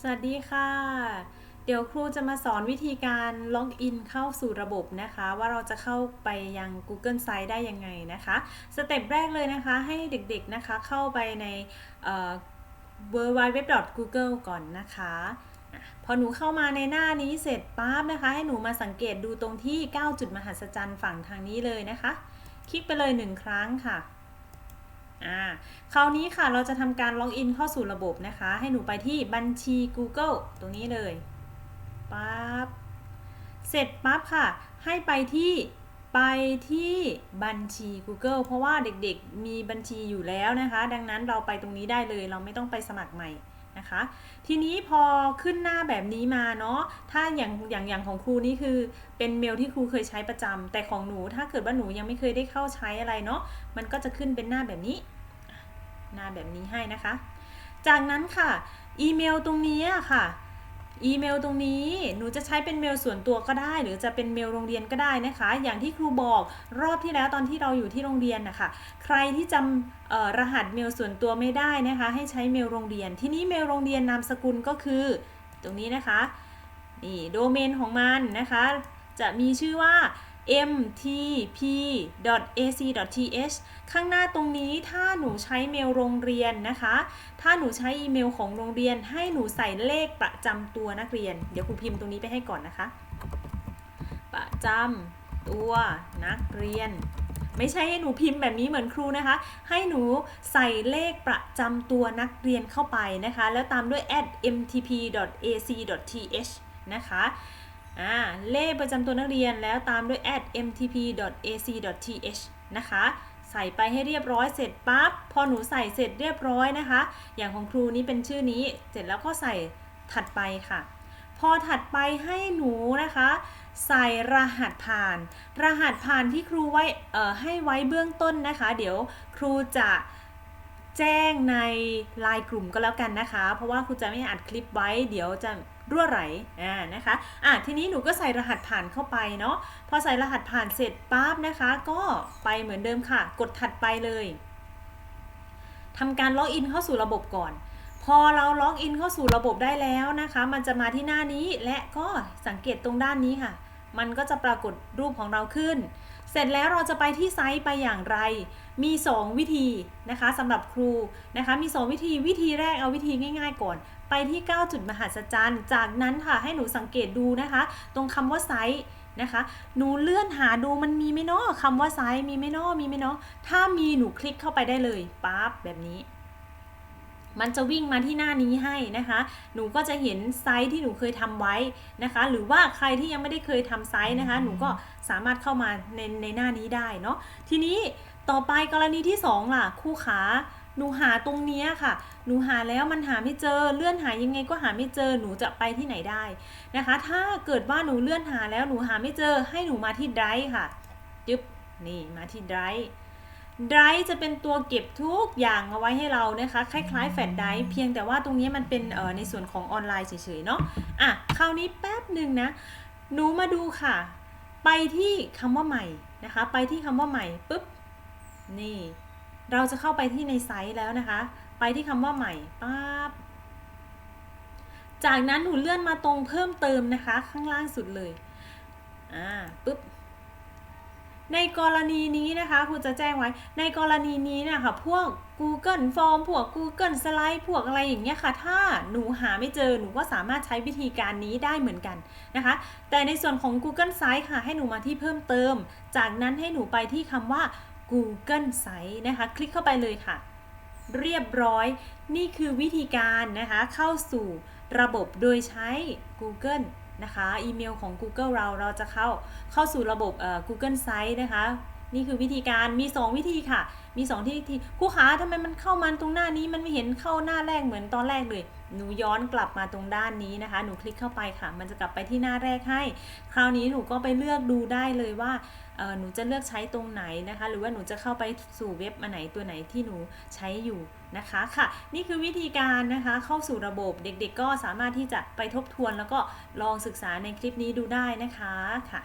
สวัสดีค่ะ เดี๋ยวครูจะมาสอนวิธีการล็อกอินเข้าสู่ระบบนะคะ ว่าเราจะเข้าไปยัง Google Site ได้ยังไงนะคะ สเต็ปแรกเลยนะคะ ให้เด็กๆนะคะเข้าไปใน www.google ก่อนนะคะอะพอหนูเข้ามาในหน้านี้เสร็จปั๊บนะคะ ให้หนูมาสังเกตดูตรงที่ 9 จุดมหัศจรรย์ฝั่งทางนี้เลยนะคะ คลิกไปเลย 1 ครั้งค่ะ อ่าคราวนี้ค่ะเราจะทำการล็อกอินเข้าสู่ระบบนะคะ ให้หนูไปที่บัญชี Google ตรงนี้เลยปั๊บเสร็จปั๊บค่ะ ให้ไปที่ไปที่บัญชี Google เพราะว่าเด็กๆมีบัญชีอยู่แล้วนะคะ ดังนั้นเราไปตรงนี้ได้เลย เราไม่ต้องไปสมัครใหม่นะคะ ทีนี้พอขึ้นหน้าแบบนี้มาเนาะถ้าอย่างอย่างอย่างของครูนี่คือเป็นเมลที่ครูเคยใช้ประจำแต่ของหนูถ้าเกิดว่าหนูยังไม่เคยได้เข้าใช้อะไรเนาะมันก็จะขึ้นเป็นหน้าแบบนี้ หน้าแบบนี้ให้นะคะ จากนั้นค่ะ อีเมลตรงนี้ค่ะ อีเมลตรงนี้หนูจะใช้เป็นเมลส่วนตัวก็ได้ หรือจะเป็นเมลโรงเรียนก็ได้นะคะ อย่างที่ครูบอกรอบที่แล้วตอนที่เราอยู่ที่โรงเรียนนะคะใครที่จำรหัสเมลส่วนตัวไม่ได้นะคะ ให้ใช้เมลโรงเรียน ที่นี้เมลโรงเรียนนามสกุลก็คือ ตรงนี้นะคะนี่โดเมนของมันนะคะ จะมีชื่อว่า mtp.ac.th ข้างหน้าตรงนี้ถ้าหนูใช้เมลโรงเรียนนะคะ ถ้าหนูใช้อีเมลของโรงเรียน ให้หนูใส่เลขประจำตัวนักเรียน เดี๋ยวครูพิมพ์ตรงนี้ไปให้ก่อนนะคะ ประจำตัวนักเรียน ไม่ใช่ให้หนูพิมพ์แบบนี้เหมือนครูนะคะ ให้หนูใส่เลขประจำตัวนักเรียนเข้าไปนะคะ แล้วตามด้วย mtp.ac.th นะคะ อ่าเลขประจำตัวนักเรียนแล้วตามด้วย mtp.ac.th นะคะใส่ไปให้เรียบร้อยเสร็จปั๊บพอหนูใส่เสร็จเรียบร้อยนะคะ อย่างของครูนี้เป็นชื่อนี้เสร็จแล้วก็ใส่ถัดไปค่ะ พอถัดไปให้หนูนะคะ ใส่รหัสผ่าน รหัสผ่านที่ครูไว้เอ่อให้ไว้เบื้องต้นนะคะ เดี๋ยวครูจะแจ้งในไลน์กลุ่มก็แล้วกันนะคะ เพราะว่าครูจะไม่อัดคลิปไว้ เดี๋ยวจะ รั่วไหลอ่านะคะอะทีนี้หนูก็ใส่รหัสผ่านเข้าไปเนาะพอใส่รหัสผ่านเสร็จปั๊บนะคะ ก็ไปเหมือนเดิมค่ะ กดถัดไปเลยทำการล็อกอินเข้าสู่ระบบก่อน พอเราล็อกอินเข้าสู่ระบบได้แล้วนะคะ มันจะมาที่หน้านี้และก็สังเกตตรงด้านนี้ค่ะ มันก็จะปรากฏรูปของเราขึ้น เสร็จแล้วเราจะไปที่ไซต์ไปอย่างไร มี 2 วิธีนะคะสำหรับครูนะคะ มี 2 วิธีวิธีแรกเอาวิธีง่าย ๆ ก่อน ไปที่ 9 จุดมหัศจรรย์ จากนั้นค่ะให้หนูสังเกตดูนะคะ ตรงคำว่าไซต์นะคะ หนูเลื่อนหาดูมันมีไหมเนาะคำว่าไซต์มีไหมเนาะมีไหมเนาะถ้ามีหนูคลิกเข้าไปได้เลยปั๊บแบบนี้ มันจะวิ่งมาที่หน้านี้ให้นะคะ หนูก็จะเห็นไซต์ที่หนูเคยทำไว้นะคะ หรือว่าใครที่ยังไม่ได้เคยทำไซต์นะคะ หนูก็สามารถเข้ามาในในหน้านี้ได้เนาะทีนี้ต่อไปกรณีที่ 2 ล่ะ คู่ขา หนูหาตรงนี้ค่ะ หนูหาแล้วมันหาไม่เจอ เลื่อนหายังไงก็หาไม่เจอ หนูจะไปที่ไหนได้นะคะ ถ้าเกิดว่าหนูเลื่อนหาแล้วหนูหาไม่เจอ ให้หนูมาที่ไดรฟ์ค่ะยึบนี่มาที่ไดรฟ์ไดรฟ์จะเป็นตัวเก็บทุกอย่างเอาไว้ให้เรานะคะ คล้ายๆแฟลชไดรฟ์เพียงแต่ว่าตรงนี้มันเป็นเอ่อในส่วนของออนไลน์เฉยๆเนาะอะคราวนี้แป๊บหนึ่งนะหนูมาดูค่ะ ไปที่คำว่าใหม่นะคะ ไปที่คำว่าใหม่ปุ๊บนี่ เราจะเข้าไปที่ในไซต์แล้วนะคะ ไปที่คำว่าใหม่ปั๊บจากนั้นหนูเลื่อนมาตรงเพิ่มเติมนะคะ ข้างล่างสุดเลยอ่าปุ๊บในกรณีนี้นะคะครูจะแจ้งไว้ ในกรณีนี้เนะคะพวก Google Form พวก Google Slide พวกอะไรอย่างเงี้ยค่ะ ถ้าหนูหาไม่เจอหนูก็สามารถใช้วิธีการนี้ได้เหมือนกันนะคะ แต่ในส่วนของ Google Site ค่ะ ให้หนูมาที่เพิ่มเติม จากนั้นให้หนูไปที่คำว่า Google Site นะคะ คลิกเข้าไปเลยค่ะ เรียบร้อย นี่คือวิธีการนะคะ เข้าสู่ระบบโดยใช้ Google นะคะ อีเมลของ Google เราเราจะเข้าเข้าสู่ระบบเอ่อ Google Site นะคะ นี่คือวิธีการมี 2 วิธีค่ะ มี2ที่ที่ครูขาทำไมมันเข้ามาตรงหน้านี้มันไม่เห็นเข้าหน้าแรกเหมือนตอนแรกเลย หนูย้อนกลับมาตรงด้านนี้นะคะ หนูคลิกเข้าไปค่ะ มันจะกลับไปที่หน้าแรกให้ คราวนี้หนูก็ไปเลือกดูได้เลยว่าหนูจะเลือกใช้ตรงไหนนะคะ หรือว่าหนูจะเข้าไปสู่เว็บอันไหนตัวไหนที่หนูใช้อยู่นะคะค่ะ นี่คือวิธีการนะคะเข้าสู่ระบบเด็กๆ ก็สามารถที่จะไปทบทวน แล้วก็ลองศึกษาในคลิปนี้ดูได้นะคะค่ะ